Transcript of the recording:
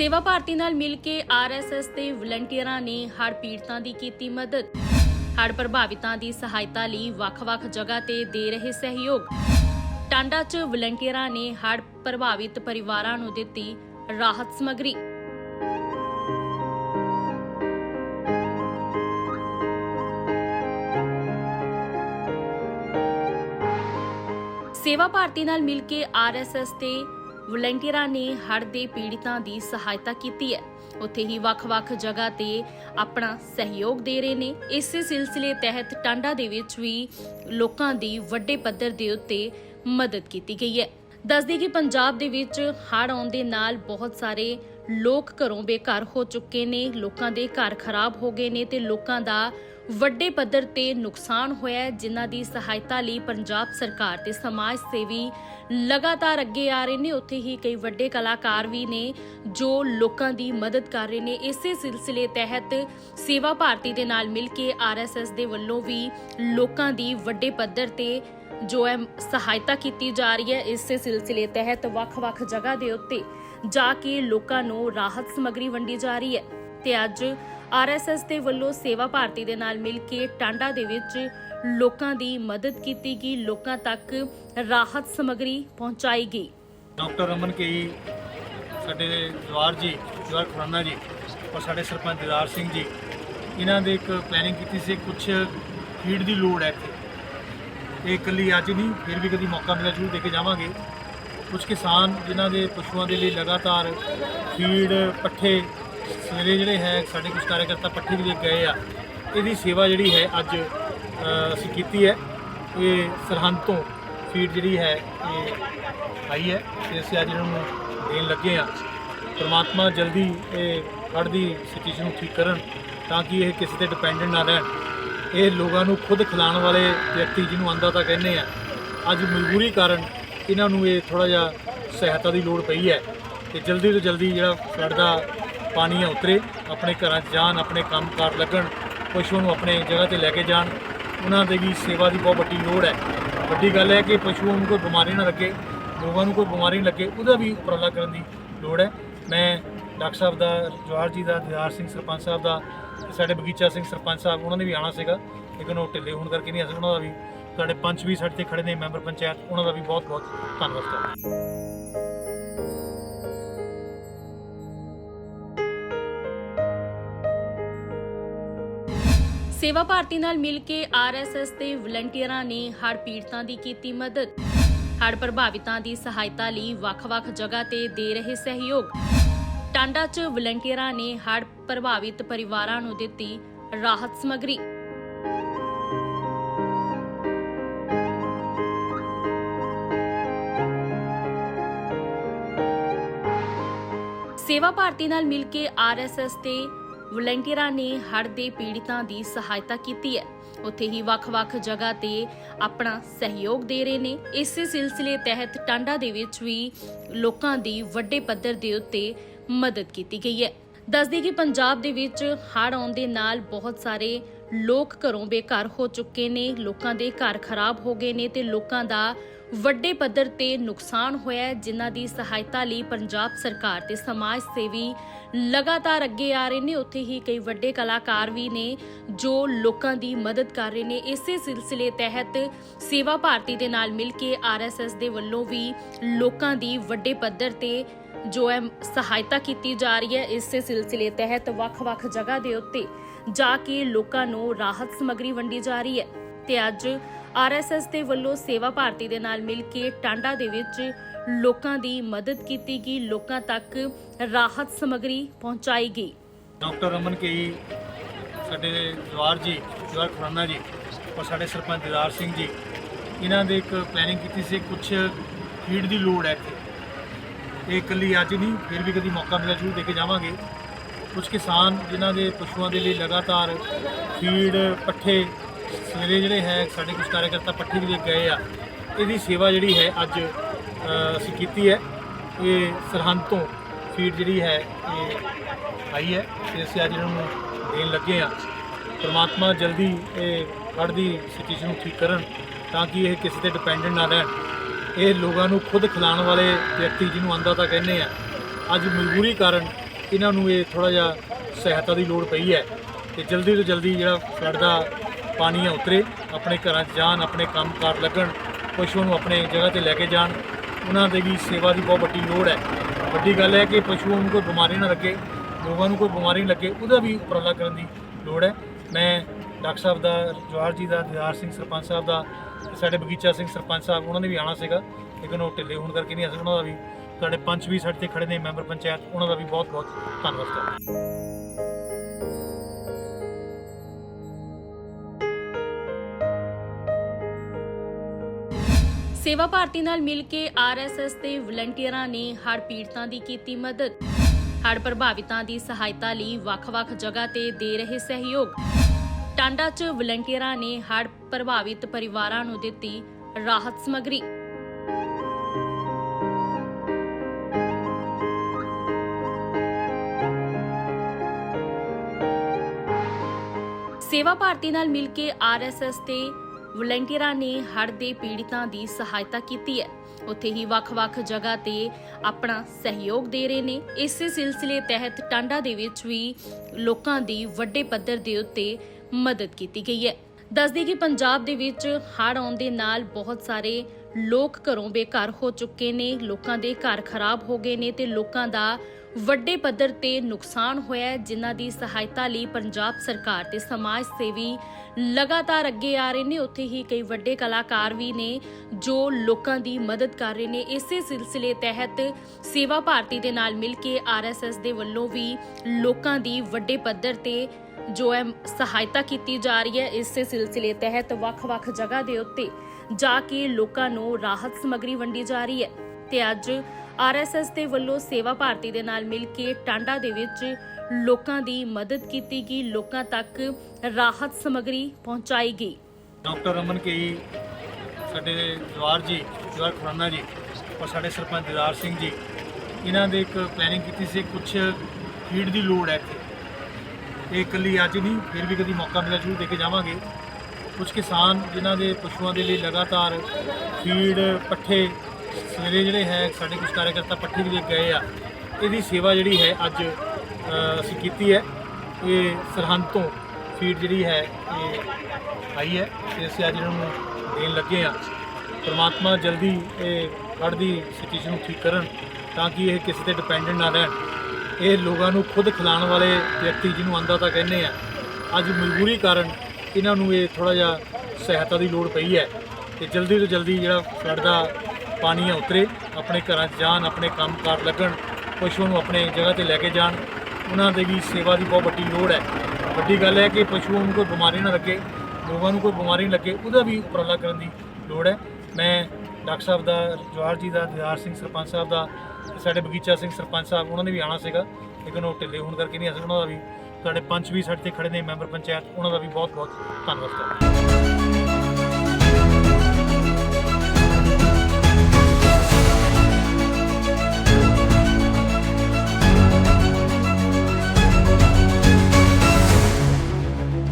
ਸੇਵਾ ਭਾਰਤੀ ਨਾਲ ਮਿਲ ਕੇ ਆਰਐਸਐਸ ਤੇ ਵਲੰਟੀਅਰਾਂ ਨੇ ਹੜ੍ਹ ਪੀੜਤਾਂ ਦੀ ਕੀਤੀ ਮਦਦ। ਹੜ੍ਹ ਪ੍ਰਭਾਵਿਤਾਂ ਦੀ ਸਹਾਇਤਾ ਲਈ ਵੱਖ-ਵੱਖ ਜਗ੍ਹਾ ਤੇ ਦੇ ਰਹੇ ਸਹਿਯੋਗ। ਟਾਂਡਾ 'ਚ ਵਲੰਟੀਅਰਾਂ ਨੇ ਹੜ੍ਹ ਪ੍ਰਭਾਵਿਤ ਪਰਿਵਾਰਾਂ ਨੂੰ ਦਿੱਤੀ ਰਾਹਤ ਸਮੱਗਰੀ। ਸੇਵਾ ਭਾਰਤੀ ਨਾਲ ਮਿਲ ਕੇ ਆਰਐਸਐਸ ਤੇ ਵਲੰਟੀਅਰਾਂ ਨੇ ਹੜ੍ਹ ਦੇ ਪੀੜਤਾਂ ਦੀ ਸਹਾਇਤਾ ਕੀਤੀ ਹੈ। ਉੱਥੇ ਹੀ ਵੱਖ-ਵੱਖ ਜਗ੍ਹਾ ਤੇ ਆਪਣਾ ਸਹਿਯੋਗ ਦੇ ਰਹੇ ਨੇ। ਇਸੇ ਸਿਲਸਿਲੇ ਤਹਿਤ ਟਾਂਡਾ ਦੇ ਵਿੱਚ ਵੀ ਲੋਕਾਂ ਦੀ ਵੱਡੇ ਪੱਧਰ ਦੇ ਉੱਤੇ ਮਦਦ ਕੀਤੀ ਗਈ ਹੈ। ਦੱਸਦੀ ਕਿ ਪੰਜਾਬ ਦੇ ਵਿੱਚ ਹੜ੍ਹ ਆਉਣ ਦੇ ਨਾਲ ਬਹੁਤ ਸਾਰੇ ਲੋਕ ਘਰੋਂ ਬੇਘਰ ਹੋ ਚੁੱਕੇ ਨੇ। ਲੋਕਾਂ ਦੇ ਘਰ ਖਰਾਬ ਹੋ ਗਏ ਨੇ ਤੇ ਲੋਕਾਂ ਦਾ ਵੱਡੇ ਪੱਧਰ ਤੇ ਨੁਕਸਾਨ ਹੋਇਆ ਹੈ, ਜਿਨ੍ਹਾਂ ਦੀ ਸਹਾਇਤਾ ਲਈ ਪੰਜਾਬ ਸਰਕਾਰ ਤੇ ਸਮਾਜ ਸੇਵੀ ਲਗਾਤਾਰ ਅੱਗੇ ਆ ਰਹੇ ਨੇ। ਉੱਥੇ ਹੀ ਕਈ ਵੱਡੇ ਕਲਾਕਾਰ ਵੀ ਨੇ ਜੋ ਲੋਕਾਂ ਦੀ ਮਦਦ ਕਰ ਰਹੇ ਨੇ। ਇਸੇ ਸਿਲਸਿਲੇ ਤਹਿਤ ਸੇਵਾ ਭਾਰਤੀ ਦੇ ਨਾਲ ਮਿਲ ਕੇ ਆਰਐਸਐਸ ਦੇ ਵੱਲੋਂ ਵੀ ਲੋਕਾਂ ਦੀ ਵੱਡੇ ਪੱਧਰ ਤੇ ਜੋ ਹੈ, ਸਹਾਇਤਾ ਕੀਤੀ ਜਾ ਰਹੀ ਹੈ। ਇਸੇ ਸਿਲਸਿਲੇ ਤਹਿਤ ਵੱਖ-ਵੱਖ ਜਗ੍ਹਾ ਦੇ ਉੱਤੇ ਜਾ ਕੇ ਲੋਕਾਂ ਨੂੰ ਰਾਹਤ ਸਮੱਗਰੀ ਵੰਡੀ ਜਾ ਰਹੀ ਹੈ ਤੇ ਅੱਜ ਆਰਐਸਐਸ ਦੇ ਵੱਲੋਂ ਸੇਵਾ ਭਾਰਤੀ ਦੇ ਨਾਲ ਮਿਲ ਕੇ ਟਾਂਡਾ ਦੇ ਵਿੱਚ ਲੋਕਾਂ ਦੀ ਮਦਦ ਕੀਤੀ ਗਈ। ਲੋਕਾਂ ਤੱਕ ਰਾਹਤ ਸਮੱਗਰੀ ਪਹੁੰਚਾਈ ਗਈ। ਡਾਕਟਰ ਰਮਨ ਕੇਈ ਸਾਡੇ ਜਵਾਰ ਜੀ ਜਵਾਰ ਖੁਰਾਨਾ ਜੀ ਔਰ ਸਾਡੇ ਸਰਪੰਚ ਦਿਦਾਰ ਸਿੰਘ ਜੀ, ਇਹਨਾਂ ਦੇ ਇੱਕ ਪਲੈਨਿੰਗ ਕੀਤੀ ਸੀ ਕੁਝ ਫੀਡ ਦੀ ਲੋੜ ਹੈ ਇੱਥੇ। ਇਹ ਇਕੱਲੀ ਅੱਜ ਨਹੀਂ, ਫਿਰ ਵੀ ਕਦੀ ਮੌਕਾ ਮਿਲਿਆ, ਜ਼ਰੂਰ ਦੇ ਕੇ ਜਾਵਾਂਗੇ। ਕੁਝ ਕਿਸਾਨ ਜਿਨ੍ਹਾਂ ਦੇ ਪਸ਼ੂਆਂ ਦੇ ਲਈ ਲਗਾਤਾਰ ਫੀਡ ਪੱਠੇ ਸਵੇਰੇ ਜਿਹੜੇ ਹੈ, ਸਾਡੇ ਕੁਝ ਕਾਰਜਕਰਤਾ ਪੱਠੀ ਵੀ ਦੇ ਗਏ ਆ, ਇਹਦੀ ਸੇਵਾ ਜਿਹੜੀ ਹੈ ਅੱਜ ਅਸੀਂ ਕੀਤੀ ਹੈ। ਇਹ ਸਰਹੰਦ ਤੋਂ ਫੀਡ ਜਿਹੜੀ ਹੈ, ਇਹ ਆਈ ਹੈ। ਤੇ ਅਸੀਂ ਅੱਜ ਇਹਨਾਂ ਨੂੰ ਦੇਣ ਲੱਗੇ ਆ ਪਰਮਾਤਮਾ ਜਲਦੀ ਇਹ ਹੜ੍ਹ ਦੀ ਸਿਚੁਏਸ਼ਨ ਨੂੰ ਠੀਕ ਕਰਨ, ਤਾਂ ਕਿ ਇਹ ਕਿਸੇ ਤੇ ਡਿਪੈਂਡੈਂਟ ਨਾ ਰਹਿਣ। ਇਹ ਲੋਕਾਂ ਨੂੰ ਖੁਦ ਖਿਲਾਉਣ ਵਾਲੇ ਵਿਅਕਤੀ ਜਿਹਨੂੰ ਅੰਦਾ ਕਹਿੰਦੇ ਆ, ਅੱਜ ਮਜਬੂਰੀ ਕਾਰਨ ਇਹਨਾਂ ਨੂੰ ਇਹ ਥੋੜਾ ਜਿਹਾ ਸਹਾਇਤਾ ਦੀ ਲੋੜ ਪਈ ਹੈ। ਤੇ ਜਲਦੀ ਤੋਂ ਜਲਦੀ ਜਿਹੜਾ ਫਲੱਡ ਦਾ ਪਾਣੀ ਉਤਰੇ, ਆਪਣੇ ਘਰਾਂ 'ਚ ਜਾਣ, ਆਪਣੇ ਕੰਮਕਾਰ ਲੱਗਣ, ਪਸ਼ੂਆਂ ਨੂੰ ਆਪਣੇ ਜਗ੍ਹਾ ਤੇ ਲੈ ਕੇ ਜਾਣ, ਉਹਨਾਂ ਦੇ ਵੀ ਸੇਵਾ ਦੀ ਬਹੁਤ ਵੱਡੀ ਲੋੜ ਹੈ। ਵੱਡੀ ਗੱਲ ਹੈ ਕਿ ਪਸ਼ੂਆਂ ਨੂੰ ਕੋਈ ਬਿਮਾਰੀ ਨਾ ਲੱਗੇ ਲੋਕਾਂ ਨੂੰ ਕੋਈ ਬਿਮਾਰੀ ਨਾ ਲੱਗੇ, ਉਹਦਾ ਵੀ ਉਪਰਾਲਾ ਕਰਨ ਦੀ ਲੋੜ ਹੈ। ਮੈਂ ਡਾਕਟਰ ਸਾਹਿਬ ਦਾ, ਜਵਾਹਰ ਜੀ ਦਾ ਦਿਦਾਰ ਸਿੰਘ ਸਰਪੰਚ ਸਾਹਿਬ ਦਾ ਸਾਡੇ ਬਗੀਚਾ ਸਿੰਘ ਸਰਪੰਚ ਸਾਹਿਬ, ਉਹਨਾਂ ਨੇ ਵੀ ਆਣਾ ਸੀਗਾ। ਲੇਕਿਨ ਉਹ ਢਿੱਲੇ ਹੋਣ ਕਰਕੇ ਨਹੀਂ ਆ ਸਕੇ ਉਹਨਾਂ ਦਾ ਵੀ ਸਾਡੇ ਪੰਚ ਵੀ ਸਾਡੇ ਤੇ ਖੜੇ ਨੇ ਮੈਂਬਰ ਪੰਚਾਇਤ, ਉਹਨਾਂ ਦਾ ਵੀ ਬਹੁਤ ਬਹੁਤ ਧੰਨਵਾਦ ਕਰਦਾ। ਸੇਵਾ ਭਾਰਤੀ ਨਾਲ ਮਿਲ ਕੇ ਆਰਐਸਐਸ ਤੇ ਵਲੰਟੀਅਰਾਂ ਨੇ ਹੜ੍ਹ ਪੀੜਤਾਂ ਦੀ ਕੀਤੀ ਮਦਦ। ਹੜ੍ਹ ਪ੍ਰਭਾਵਿਤਾਂ ਦੀ ਸਹਾਇਤਾ ਲਈ ਵੱਖ-ਵੱਖ ਜਗ੍ਹਾ ਤੇ ਦੇ ਰਹੇ ਸਹਿਯੋਗ। ਟਾਂਡਾ 'ਚ ਵਲੰਟੀਅਰਾਂ ਨੇ ਹੜ੍ਹ ਪ੍ਰਭਾਵਿਤ ਪਰਿਵਾਰਾਂ ਨੂੰ ਦਿੱਤੀ ਰਾਹਤ ਸਮੱਗਰੀ। ਸੇਵਾ ਭਾਰਤੀ ਨਾਲ ਮਿਲ ਕੇ ਆਰਐਸਐਸ ਤੇ ਵਲੰਟੀਅਰਾਂ ਨੇ ਹੜ੍ਹ ਦੇ ਪੀੜਤਾਂ ਦੀ ਸਹਾਇਤਾ ਕੀਤੀ ਹੈ। ਉੱਥੇ ਹੀ ਵੱਖ-ਵੱਖ ਜਗ੍ਹਾ ਤੇ ਆਪਣਾ ਸਹਿਯੋਗ ਦੇ ਰਹੇ ਨੇ। ਇਸੇ ਸਿਲਸਿਲੇ ਤਹਿਤ ਟਾਂਡਾ ਦੇ ਵਿੱਚ ਵੀ ਲੋਕਾਂ ਦੀ ਵੱਡੇ ਪੱਧਰ ਦੇ ਉੱਤੇ ਮਦਦ ਕੀਤੀ ਗਈ ਹੈ। ਦੱਸਦੀ ਕਿ ਪੰਜਾਬ ਦੇ ਵਿੱਚ ਹੜ੍ਹ ਆਉਣ ਦੇ ਨਾਲ ਬਹੁਤ ਸਾਰੇ ਲੋਕ ਘਰੋਂ ਬੇਘਰ ਹੋ ਚੁੱਕੇ ਨੇ। ਲੋਕਾਂ ਦੇ ਘਰ ਖਰਾਬ ਹੋ ਗਏ ਨੇ ਤੇ ਲੋਕਾਂ ਦਾ ਵੱਡੇ ਪੱਧਰ ਤੇ ਨੁਕਸਾਨ ਹੋਇਆ ਹੈ, ਜਿਨ੍ਹਾਂ ਦੀ ਸਹਾਇਤਾ ਲਈ ਪੰਜਾਬ ਸਰਕਾਰ ਤੇ ਸਮਾਜ ਸੇਵੀ ਲਗਾਤਾਰ ਅੱਗੇ ਆ ਰਹੇ ਨੇ। ਉੱਥੇ ਹੀ ਕਈ ਵੱਡੇ ਕਲਾਕਾਰ ਵੀ ਨੇ ਜੋ ਲੋਕਾਂ ਦੀ ਮਦਦ ਕਰ ਰਹੇ ਨੇ। ਇਸੇ ਸਿਲਸਿਲੇ ਤਹਿਤ ਸੇਵਾ ਭਾਰਤੀ ਦੇ ਨਾਲ ਮਿਲ ਕੇ ਆਰਐਸਐਸ ਦੇ ਵੱਲੋਂ ਵੀ ਲੋਕਾਂ ਦੀ ਵੱਡੇ ਪੱਧਰ ਤੇ ਜੋ ਹੈ, ਸਹਾਇਤਾ ਕੀਤੀ ਜਾ ਰਹੀ ਹੈ। ਇਸੇ ਸਿਲਸਿਲੇ ਤਹਿਤ ਵੱਖ-ਵੱਖ ਜਗ੍ਹਾ ਦੇ ਉੱਤੇ ਜਾ ਕੇ ਲੋਕਾਂ ਨੂੰ ਰਾਹਤ ਸਮੱਗਰੀ ਵੰਡੀ ਜਾ ਰਹੀ ਹੈ ਤੇ ਅੱਜ ਆਰਐਸਐਸ ਦੇ ਵੱਲੋਂ ਸੇਵਾ ਭਾਰਤੀ ਦੇ ਨਾਲ ਮਿਲ ਕੇ ਟਾਂਡਾ ਦੇ ਵਿੱਚ ਲੋਕਾਂ ਦੀ ਮਦਦ ਕੀਤੀ ਗਈ। ਲੋਕਾਂ ਤੱਕ ਰਾਹਤ ਸਮੱਗਰੀ ਪਹੁੰਚਾਈ ਗਈ। ਡਾਕਟਰ ਰਮਨ ਕੇਈ ਸਾਡੇ ਜਵਾਰ ਜੀ ਜਵਾਰ ਖੁਰਾਨਾ ਜੀ ਔਰ ਸਾਡੇ ਸਰਪੰਚ ਦਿਦਾਰ ਸਿੰਘ ਜੀ, ਇਹਨਾਂ ਦੇ ਇੱਕ ਪਲੈਨਿੰਗ ਕੀਤੀ ਸੀ ਕੁਝ ਫੀਡ ਦੀ ਲੋੜ ਹੈ ਇੱਥੇ। ਇਹ ਇਕੱਲੀ ਅੱਜ ਨਹੀਂ, ਫਿਰ ਵੀ ਕਦੀ ਮੌਕਾ ਮਿਲਿਆ, ਜ਼ਰੂਰ ਦੇ ਕੇ ਜਾਵਾਂਗੇ। ਕੁਝ ਕਿਸਾਨ ਜਿਨ੍ਹਾਂ ਦੇ ਪਸ਼ੂਆਂ ਦੇ ਲਈ ਲਗਾਤਾਰ ਫੀਡ ਪੱਠੇ ਸਵੇਰੇ ਜਿਹੜੇ ਹੈ, ਸਾਡੇ ਕੁਝ ਕਾਰਜਕਰਤਾ ਪੱਠੀ ਵੀ ਦੇ ਕੇ ਗਏ ਆ। ਇਹਦੀ ਸੇਵਾ ਜਿਹੜੀ ਹੈ ਅੱਜ ਅਸੀਂ ਕੀਤੀ ਹੈ। ਇਹ ਸਰਹੰਦ ਤੋਂ ਫੀਡ ਜਿਹੜੀ ਹੈ, ਇਹ ਆਈ ਹੈ। ਤੇ ਅਸੀਂ ਅੱਜ ਇਹਨਾਂ ਨੂੰ ਦੇਣ ਲੱਗੇ ਆ ਪਰਮਾਤਮਾ ਜਲਦੀ ਇਹ ਫੜ ਦੀ ਸਿਚੁਏਸ਼ਨ ਨੂੰ ਠੀਕ ਕਰਨ ਤਾਂ ਕਿ ਇਹ ਕਿਸੇ ਤੇ ਡਿਪੈਂਡੈਂਟ ਨਾ ਰਹਿਣ। ਇਹ ਲੋਕਾਂ ਨੂੰ ਖੁਦ ਖਿਲਾਉਣ ਵਾਲੇ ਵਿਅਕਤੀ ਜਿਹਨੂੰ ਅੰਦਾ ਕਹਿੰਦੇ ਆ, ਅੱਜ ਮਜਬੂਰੀ ਕਾਰਨ ਇਹਨਾਂ ਨੂੰ ਇਹ ਥੋੜਾ ਜਿਹਾ ਸਹਾਇਤਾ ਦੀ ਲੋੜ ਪਈ ਹੈ। ਤੇ ਜਲਦੀ ਤੋਂ ਜਲਦੀ ਜਿਹੜਾ ਫਲੱਡ ਦਾ ਪਾਣੀਆਂ ਉਤਰੇ, ਆਪਣੇ ਘਰਾਂ 'ਚ ਜਾਣ, ਆਪਣੇ ਕੰਮਕਾਰ ਲੱਗਣ, ਪਸ਼ੂਆਂ ਨੂੰ ਆਪਣੇ ਜਗ੍ਹਾ ਤੇ ਲੈ ਕੇ ਜਾਣ, ਉਹਨਾਂ ਦੇ ਵੀ ਸੇਵਾ ਦੀ ਬਹੁਤ ਵੱਡੀ ਲੋੜ ਹੈ। ਵੱਡੀ ਗੱਲ ਹੈ ਕਿ ਪਸ਼ੂਆਂ ਨੂੰ ਕੋਈ ਬਿਮਾਰੀ ਨਾ ਲੱਗੇ ਲੋਕਾਂ ਨੂੰ ਕੋਈ ਬਿਮਾਰੀ ਨਾ ਲੱਗੇ, ਉਹਦਾ ਵੀ ਉਪਰਾਲਾ ਕਰਨ ਦੀ ਲੋੜ ਹੈ। ਮੈਂ ਡਾਕਟਰ ਸਾਹਿਬ ਦਾ, ਜਵਾਹਰ ਜੀ ਦਾ ਦਿਦਾਰ ਸਿੰਘ ਸਰਪੰਚ ਸਾਹਿਬ ਦਾ ਸਾਡੇ ਬਗੀਚਾ ਸਿੰਘ ਸਰਪੰਚ ਸਾਹਿਬ, ਉਹਨਾਂ ਨੇ ਵੀ ਆਉਣਾ ਸੀਗਾ। ਲੇਕਿਨ ਉਹ ਢਿੱਲੇ ਹੋਣ ਕਰਕੇ ਨਹੀਂ ਅਸੀਂ ਉਹਨਾਂ ਦਾ ਵੀ ਸਾਡੇ ਪੰਚ ਵੀ ਸਾਡੇ ਤੇ ਖੜੇ ਨੇ ਮੈਂਬਰ ਪੰਚਾਇਤ, ਉਹਨਾਂ ਦਾ ਵੀ ਬਹੁਤ ਬਹੁਤ ਧੰਨਵਾਦ। ਕਰਦਾ ਸੇਵਾ ਭਾਰਤੀ ਨਾਲ ਮਿਲ ਕੇ ਆਰਐਸਐਸ ਦੇ ਵਲੰਟੀਅਰਾਂ ਨੇ ਹੜ੍ਹ ਪੀੜਤਾਂ ਦੀ ਕੀਤੀ ਮਦਦ। ਹੜ੍ਹ ਪ੍ਰਭਾਵਿਤਾਂ ਦੀ ਸਹਾਇਤਾ ਲਈ ਵੱਖ-ਵੱਖ ਜਗ੍ਹਾ ਤੇ ਦੇ ਰਹੇ ਸਹਿਯੋਗ। ਟਾਂਡਾ 'ਚ ਵਲੰਟੀਅਰਾਂ ਨੇ ਹੜ੍ਹ ਪ੍ਰਭਾਵਿਤ ਪਰਿਵਾਰਾਂ ਨੂੰ ਦਿੱਤੀ ਰਾਹਤ ਸਮੱਗਰੀ। ਸੇਵਾ ਭਾਰਤੀ ਨਾਲ ਮਿਲ ਕੇ ਆਰਐਸਐਸ ਤੇ ਵਲੰਟੀਅਰਾਂ ਨੇ ਹੜ੍ਹ ਦੇ ਪੀੜਤਾਂ ਦੀ ਸਹਾਇਤਾ ਕੀਤੀ ਹੈ। ਉੱਥੇ ਹੀ ਵੱਖ-ਵੱਖ ਜਗ੍ਹਾ ਤੇ ਆਪਣਾ ਸਹਿਯੋਗ ਦੇ ਰਹੇ ਨੇ। ਇਸੇ ਸਿਲਸਿਲੇ ਤਹਿਤ ਟਾਂਡਾ ਦੇ ਵਿੱਚ ਵੀ ਲੋਕਾਂ ਦੀ ਵੱਡੇ ਪੱਧਰ ਦੇ ਉੱਤੇ ਮਦਦ ਕੀਤੀ ਗਈ ਹੈ। ਦੱਸਦੀ ਕਿ ਪੰਜਾਬ ਦੇ ਵਿੱਚ ਹੜ੍ਹ ਆਉਣ ਦੇ ਨਾਲ ਬਹੁਤ ਸਾਰੇ ਲੋਕ ਘਰੋਂ ਬੇਘਰ ਹੋ ਚੁੱਕੇ ਨੇ। ਲੋਕਾਂ ਦੇ ਘਰ ਖਰਾਬ ਹੋ ਗਏ ਨੇ ਤੇ ਲੋਕਾਂ ਦਾ ਵੱਡੇ ਪੱਧਰ ਤੇ ਨੁਕਸਾਨ ਹੋਇਆ ਜਿਨ੍ਹਾਂ ਦੀ ਸਹਾਇਤਾ ਲਈ ਪੰਜਾਬ ਸਰਕਾਰ ਤੇ ਸਮਾਜ ਸੇਵੀ ਲਗਾਤਾਰ ਅੱਗੇ ਆ ਰਹੇ ਨੇ। ਉੱਥੇ ਹੀ ਕਈ ਵੱਡੇ ਕਲਾਕਾਰ ਵੀ ਨੇ ਜੋ ਲੋਕਾਂ ਦੀ ਮਦਦ ਕਰ ਰਹੇ ਨੇ। ਇਸੇ ਸਿਲਸਿਲੇ ਤਹਿਤ ਸੇਵਾ ਭਾਰਤੀ ਦੇ ਨਾਲ ਮਿਲ ਕੇ ਆਰਐਸਐਸ ਦੇ ਵੱਲੋਂ ਵੀ ਲੋਕਾਂ ਦੀ ਵੱਡੇ ਪੱਧਰ ਤੇ ਜੋ ਹੈ ਸਹਾਇਤਾ ਕੀਤੀ ਜਾ ਰਹੀ ਹੈ। ਇਸੇ ਸਿਲਸਿਲੇ ਤਹਿਤ ਵੱਖ-ਵੱਖ ਜਗ੍ਹਾ ਦੇ ਉੱਤੇ ਜਾ ਕੇ ਲੋਕਾਂ ਨੂੰ ਰਾਹਤ ਸਮੱਗਰੀ ਵੰਡੀ ਜਾ ਰਹੀ ਹੈ ਤੇ ਅੱਜ ਆਰਐਸਐਸ ਦੇ ਵੱਲੋਂ ਸੇਵਾ ਭਾਰਤੀ ਦੇ ਨਾਲ ਮਿਲ ਕੇ ਟਾਂਡਾ ਦੇ ਵਿੱਚ ਲੋਕਾਂ ਦੀ ਮਦਦ ਕੀਤੀ ਗਈ। ਲੋਕਾਂ ਤੱਕ ਰਾਹਤ ਸਮੱਗਰੀ ਪਹੁੰਚਾਈ ਗਈ। ਡਾਕਟਰ ਰਮਨ ਕੇ ਸਾਡੇ ਜਵਾਰ ਜੀ ਜਵਾਰ ਖੁਰਾਨਾ ਜੀ ਔਰ ਸਾਡੇ ਸਰਪੰਚ ਦਿਦਾਰ ਸਿੰਘ ਜੀ, ਇਹਨਾਂ ਦੇ ਇੱਕ ਪਲੈਨਿੰਗ ਕੀਤੀ ਸੀ ਕੁਝ ਫੀਡ ਦੀ ਲੋੜ ਹੈ ਇਹ ਇਕੱਲੀ ਅੱਜ ਨਹੀਂ, ਫਿਰ ਵੀ ਕਦੀ ਮੌਕਾ ਮਿਲਿਆ, ਜ਼ਰੂਰ ਦੇ ਕੇ ਜਾਵਾਂਗੇ। ਕੁਝ ਕਿਸਾਨ ਜਿਨ੍ਹਾਂ ਦੇ ਪਸ਼ੂਆਂ ਦੇ ਲਈ ਲਗਾਤਾਰ ਫੀਡ ਪੱਠੇ ਸਵੇਰੇ ਜਿਹੜੇ ਹੈ, ਸਾਡੇ ਕੁਝ ਕਾਰਜਕਰਤਾ ਪੱਠੀ ਵੀ ਦੇ ਗਏ ਆ। ਇਹਦੀ ਸੇਵਾ ਜਿਹੜੀ ਹੈ, ਅੱਜ ਅਸੀਂ ਕੀਤੀ ਹੈ। ਇਹ ਸਰਹੰਦ ਤੋਂ ਫੀਡ ਜਿਹੜੀ ਹੈ, ਇਹ ਆਈ ਹੈ। ਤੇ ਅਸੀਂ ਅੱਜ ਇਹਨਾਂ ਨੂੰ ਦੇਣ ਲੱਗੇ ਆ ਪਰਮਾਤਮਾ ਜਲਦੀ ਇਹ ਫੜ ਦੀ ਸਿਚੁਏਸ਼ਨ ਨੂੰ ਠੀਕ ਕਰਨ, ਤਾਂ ਕਿ ਇਹ ਕਿਸੇ ਤੇ ਡਿਪੈਂਡੈਂਟ ਨਾ ਰਹਿਣ। ਇਹ ਲੋਕਾਂ ਨੂੰ ਖੁਦ ਖਿਲਾਉਣ ਵਾਲੇ ਵਿਅਕਤੀ ਜਿਹਨੂੰ ਅੰਦਾ ਤਾਂ ਕਹਿੰਦੇ ਆ। ਅੱਜ ਮਜਬੂਰੀ ਕਾਰਨ ਇਹਨਾਂ ਨੂੰ ਇਹ ਥੋੜਾ ਜਿਹਾ ਸਹਾਇਤਾ ਦੀ ਲੋੜ ਪਈ ਹੈ। ਤੇ ਜਲਦੀ ਤੋਂ ਜਲਦੀ ਜਿਹੜਾ ਫਲੱਡ ਦਾ ਪਾਣੀਆਂ ਉਤਰੇ, ਆਪਣੇ ਘਰਾਂ 'ਚ ਜਾਣ, ਆਪਣੇ ਕੰਮਕਾਰ ਲੱਗਣ, ਪਸ਼ੂਆਂ ਨੂੰ ਆਪਣੇ ਜਗ੍ਹਾ ਤੇ ਲੈ ਕੇ ਜਾਣ, ਉਹਨਾਂ ਦੇ ਵੀ ਸੇਵਾ ਦੀ ਬਹੁਤ ਵੱਡੀ ਲੋੜ ਹੈ। ਵੱਡੀ ਗੱਲ ਹੈ ਕਿ ਪਸ਼ੂਆਂ ਨੂੰ ਕੋਈ ਬਿਮਾਰੀ ਨਾ ਲੱਗੇ ਲੋਕਾਂ ਨੂੰ ਕੋਈ ਬਿਮਾਰੀ ਨਾ ਲੱਗੇ, ਉਹਦਾ ਵੀ ਉਪਰਾਲਾ ਕਰਨ ਦੀ ਲੋੜ ਹੈ। ਮੈਂ ਡਾਕਟਰ ਸਾਹਿਬ ਦਾ, ਜਵਾਹਰ ਜੀ ਦਾ ਦਿਦਾਰ ਸਿੰਘ ਸਰਪੰਚ ਸਾਹਿਬ ਦਾ ਸਾਡੇ ਬਗੀਚਾ ਸਿੰਘ ਸਰਪੰਚ ਸਾਹਿਬ, ਉਹਨਾਂ ਨੇ ਵੀ ਆਉਣਾ ਸੀਗਾ। ਲੇਕਿਨ ਉਹ ਢਿੱਲੇ ਹੋਣ ਕਰਕੇ ਨਹੀਂ ਅਸੀਂ ਉਹਨਾਂ ਦਾ ਵੀ ਸਾਡੇ ਪੰਚ ਵੀ ਸਾਡੇ ਤੇ ਖੜੇ ਨੇ ਮੈਂਬਰ ਪੰਚਾਇਤ, ਉਹਨਾਂ ਦਾ ਵੀ ਬਹੁਤ ਬਹੁਤ ਧੰਨਵਾਦ ਕਰਦਾ